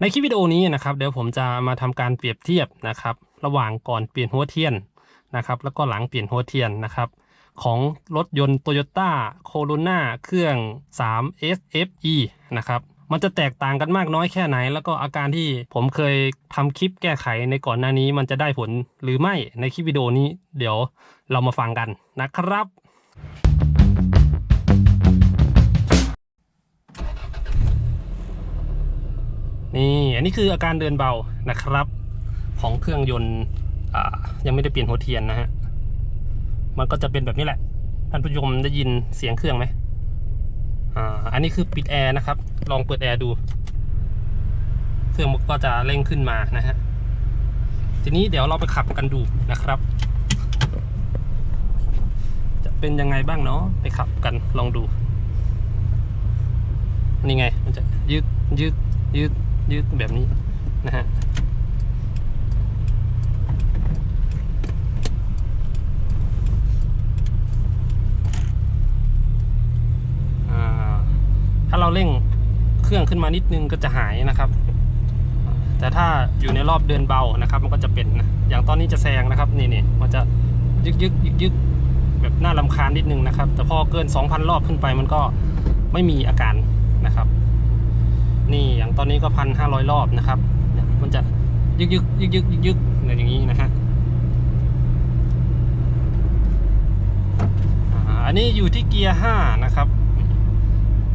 ในคลิปวิดีโอนี้นะครับเดี๋ยวผมจะมาทำการเปรียบเทียบนะครับ ระหว่างก่อนเปลี่ยนหัวเทียนนะครับ แล้วก็หลังเปลี่ยนหัวเทียนนะครับ ของรถยนต์ Toyota Corolla เครื่อง 3 SFE นะครับมันจะแตกต่างกันมากน้อยแค่ไหน แล้วก็อาการที่ผมเคยทำคลิปแก้ไขในก่อนหน้านี้ มันจะได้ผลหรือไม่ในคลิปวิดีโอนี้ เดี๋ยวเรามาฟังกันนะครับ นี่อันนี้คืออาการเดินเบานะครับ ของเครื่องยนต์ยังไม่ได้เปลี่ยนหัวเทียนนะฮะมันก็จะเป็นแบบนี้แหละท่านผู้ชมได้ยินเสียงเครื่องไหมอ่าอันนี้คือปิดแอร์นะครับ ลองเปิดแอร์ดู เครื่องมันก็จะเร่งขึ้นมานะฮะทีนี้เดี๋ยวเราไปขับกันดูนะครับ จะเป็นยังไงบ้างเนาะไปขับกันลองดูนี่ไงมันจะยืดยืดยืด ยืดแบบนี้นะฮะถ้าเราเร่งเครื่องขึ้นมานิดนึงก็จะหายนะครับ แต่ถ้าอยู่ในรอบเดินเบานะครับ มันก็จะเป็นนะอย่างตอนนี้จะแซงนะครับนี่นี่มันจะยึกยึกยึกยึกแบบน่าลำคาญนิดนึงนะครับ แต่พอเกิน 2,000 รอบขึ้นไปมันก็ไม่มีอาการนะครับ นี่อย่างตอนนี้ก็พันห้าร้อยรอบนะครับเนี่ยมันจะยึกยึกยึกยึกยึกยึกอะไรอย่างนี้นะฮะอันนี้อยู่ที่เกียร์ห้านะครับ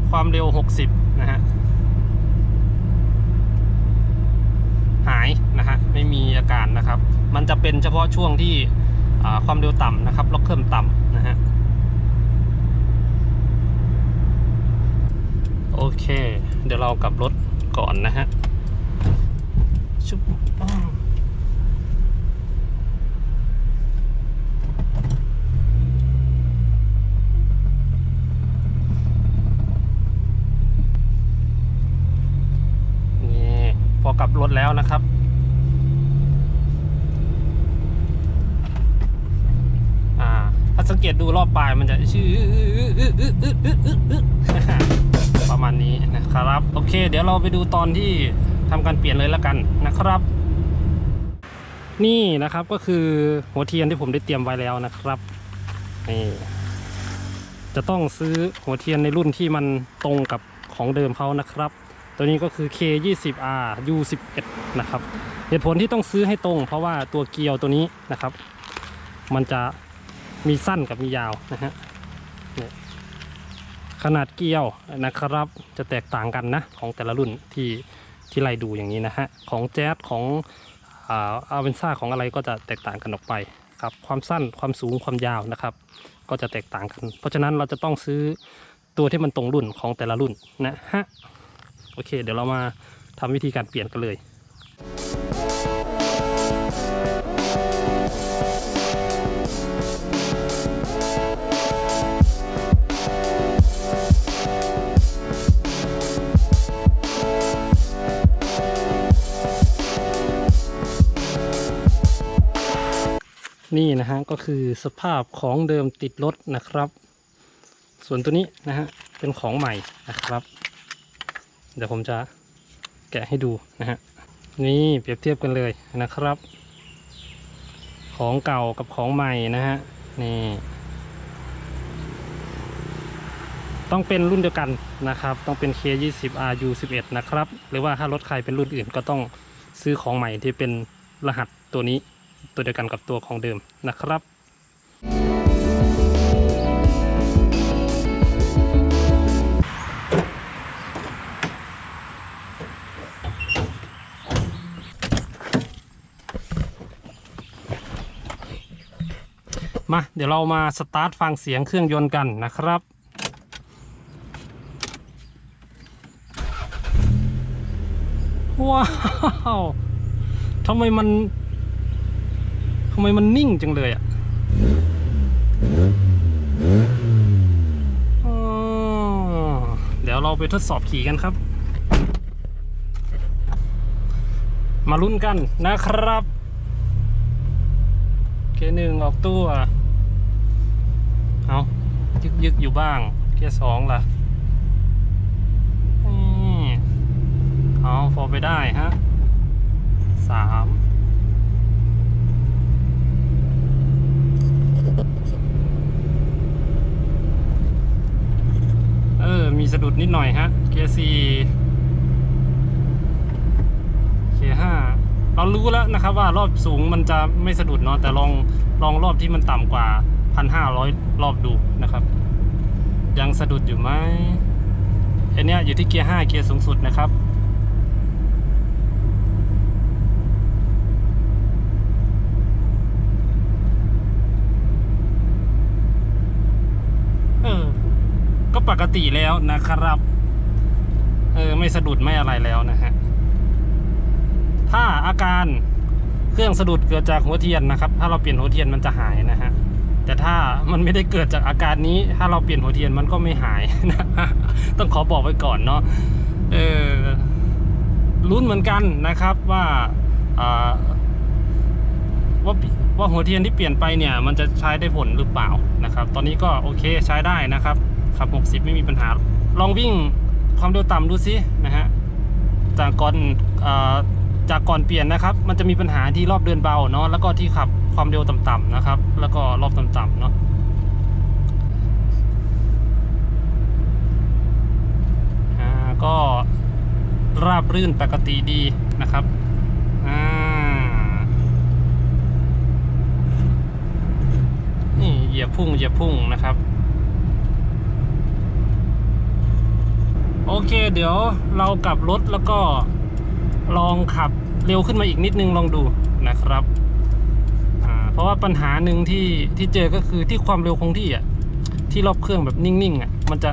ความเร็วหกสิบนะฮะหายนะฮะไม่มีอาการนะครับ มันจะเป็นเฉพาะช่วงที่ความเร็วต่ำนะครับล็อกเครื่องต่ำนะฮะโอเค เดี๋ยวเรากลับรถก่อนนะฮะชุบนี่พอกลับรถแล้วนะครับอ่าถ้าสังเกตดูรอบปลายมันจะชื่อ โอเค เดี๋ยวเราไปดูตอนที่ทำการเปลี่ยนเลยแล้วกันนะครับ นี่นะครับก็คือหัวเทียนที่ผมได้เตรียมไว้แล้วนะครับนี่จะต้องซื้อหัวเทียนในรุ่นที่มันตรงกับของเดิมเขานะครับ ตัวนี้ก็คือ K20R U11 นะครับเหตุผลที่ต้องซื้อให้ตรง เพราะว่าตัวเกียวตัวนี้นะครับ มันจะมีสั้นกับมียาวนะฮะ ขนาดเกลียวนะครับ จะแตกต่างกันนะของแต่ละรุ่นที่ที่ไล่ดูอย่างนี้นะฮะของแจ๊สของอาเวนซ่าของอะไรก็จะแตกต่างกันออกไปครับความสั้นความสูงความยาวนะครับ ก็จะแตกต่างกัน เพราะฉะนั้นเราจะต้องซื้อตัวที่มันตรงรุ่นของแต่ละรุ่นนะฮะโอเค เดี๋ยวเรามาทำวิธีการเปลี่ยนกันเลย นี่นะฮะก็คือสภาพของเดิมติดรถนะครับ ส่วนตัวนี้นะฮะเป็นของใหม่นะครับ เดี๋ยวผมจะแกะให้ดูนะฮะนี่เปรียบเทียบกันเลยนะครับ ของเก่ากับของใหม่นะฮะนี่ต้องเป็นรุ่นเดียวกันนะครับ ต้องเป็น K20RU11 นะครับ หรือว่าถ้ารถใครเป็นรุ่นอื่นก็ต้องซื้อของใหม่ที่เป็นรหัสตัวนี้ ตัวเดียวกันกับตัวของเดิมนะครับมาเดี๋ยวเรามาสตาร์ทฟังเสียงเครื่องยนต์กันนะครับว้าวทำไมมัน ทำไมมันนิ่งจังเลยอะเดี๋ยวเราไปทดสอบขี่กันครับ มาลุ้นกันนะครับเคหนึ่งออกตัว เอายึกยึกอยู่บ้างเคสองล่ะเอาพอไปได้ฮะสามเออ มีสะดุดนิดหน่อยฮะเกียร์สี่เกียร์ห้าเรารู้แล้วนะครับว่ารอบสูงมันจะไม่สะดุดเนาะแต่ลองลองรอบที่มันต่ำกว่า 1,500 รอบดูนะครับ ยังสะดุดอยู่ไหมอันเนี้ยอยู่ที่เกียร์5เกียร์สูงสุดนะครับ เออ ก็ ปกติแล้วนะครับ เออไม่สะดุดไม่อะไรแล้วนะฮะ ถ้าอาการเครื่องสะดุดเกิดจากหัวเทียนนะครับ ถ้าเราเปลี่ยนหัวเทียนมันจะหายนะฮะ แต่ถ้ามันไม่ได้เกิดจากอาการนี้ ถ้าเราเปลี่ยนหัวเทียนมันก็ไม่หายนะต้องขอบอกไว้ก่อนเนาะ เออลุ้นเหมือนกันนะครับว่าอ่าว่าว่าหัวเทียนที่เปลี่ยนไปเนี่ย มันจะใช้ได้ผลหรือเปล่านะครับ ตอนนี้ก็โอเคใช้ได้นะครับ ขับ 60 ไม่มีปัญหา ลองวิ่งความเร็วต่ำดูซินะฮะจากก่อนอจากก่อนเปลี่ยนนะครับ มันจะมีปัญหาที่รอบเดินเบาเนาะแล้วก็ที่ขับความเร็วต่ำๆนะครับ แล้วก็รอบต่ำๆเนาะก็ราบรื่นปกติดีนะครับนี่เหยียบพุ่งเหยียบพุ่งนะครับ โอเค เดี๋ยวเรากลับรถแล้วก็ลองขับเร็วขึ้นมาอีกนิดนึงลองดูนะครับเพราะว่าปัญหาหนึ่งที่ที่เจอก็คือที่ความเร็วคงที่อะที่รอบเครื่องแบบนิ่งๆอะมันจะ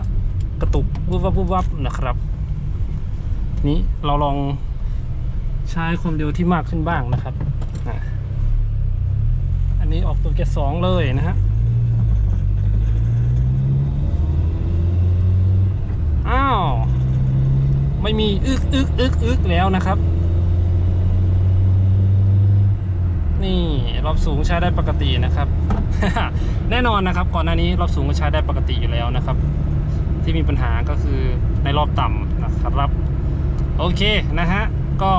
กระตุกวุบวับวุบวับนะครับ นี้เราลองใช้ความเร็วที่มากขึ้นบ้างนะครับอันนี้ออกตัวแกสองเลยนะฮะอ้าว ไม่มีอึกอึกอึกอึกแล้วนะครับ นี่รอบสูงใช้ได้ปกตินะครับ แน่นอนนะครับ ก่อนหน้านี้รอบสูงก็ใช้ได้ปกติอยู่แล้วนะครับ ที่มีปัญหาก็คือในรอบต่ำนะครับ โอเคนะฮะก็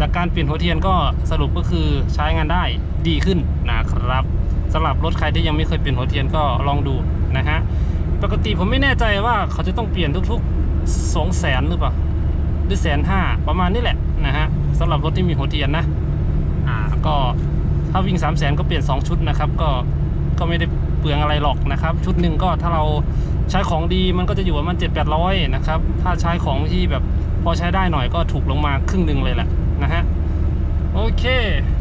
จากการเปลี่ยนหัวเทียนก็สรุปก็คือใช้งานได้ดีขึ้นนะครับสำหรับรถใครที่ยังไม่เคยเปลี่ยนหัวเทียนก็ลองดูนะฮะปกติผมไม่แน่ใจว่าเขาจะต้องเปลี่ยนทุกๆ สองแสนหรือเปล่าหรือแสนห้าประมาณนี้แหละนะฮะสำหรับรถที่มีหัวเทียนนะอ่าก็ถ้าวิ่ง3 0 0แสนก็เปลี่ยน 2 ชุดนะครับ ก็ก็ไม่ได้เปลืองอะไรหรอกนะครับ ชุดหนึ่งก็ถ้าเราใช้ของดีมันก็จะอยู่ประมาณเจ็ดแปดร้อยนะครับ ถ้าใช้ของที่แบบพอใช้ได้หน่อยก็ถูกลงมาครึ่งหนึ่งเลยแหละนะฮะโอเค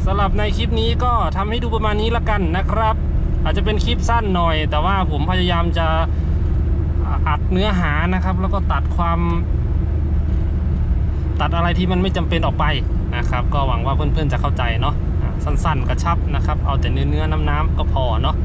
สำหรับในคลิปนี้ก็ทำให้ดูประมาณนี้ละกันนะครับ อาจจะเป็นคลิปสั้นหน่อย แต่ว่าผมพยายามจะ อัดเนื้อหานะครับ แล้วก็ตัดความ ตัดอะไรที่มันไม่จำเป็นออกไปนะครับ ก็หวังว่าเพื่อนๆจะเข้าใจเนาะสั้นๆกระชับนะครับ เอาแต่เนื้อเนื้อน้ำน้ำๆก็พอเนาะ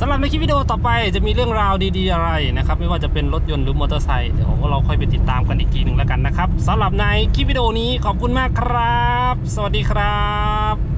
สำหรับในคลิปวิดีโอต่อไปจะมีเรื่องราวดีๆอะไรนะครับ ไม่ว่าจะเป็นรถยนต์หรือมอเตอร์ไซค์เดี๋ยวเราค่อยไปติดตามกันอีกทีหนึ่งแล้วกันนะครับสำหรับในคลิปวิดีโอนี้ขอบคุณมากครับ สวัสดีครับ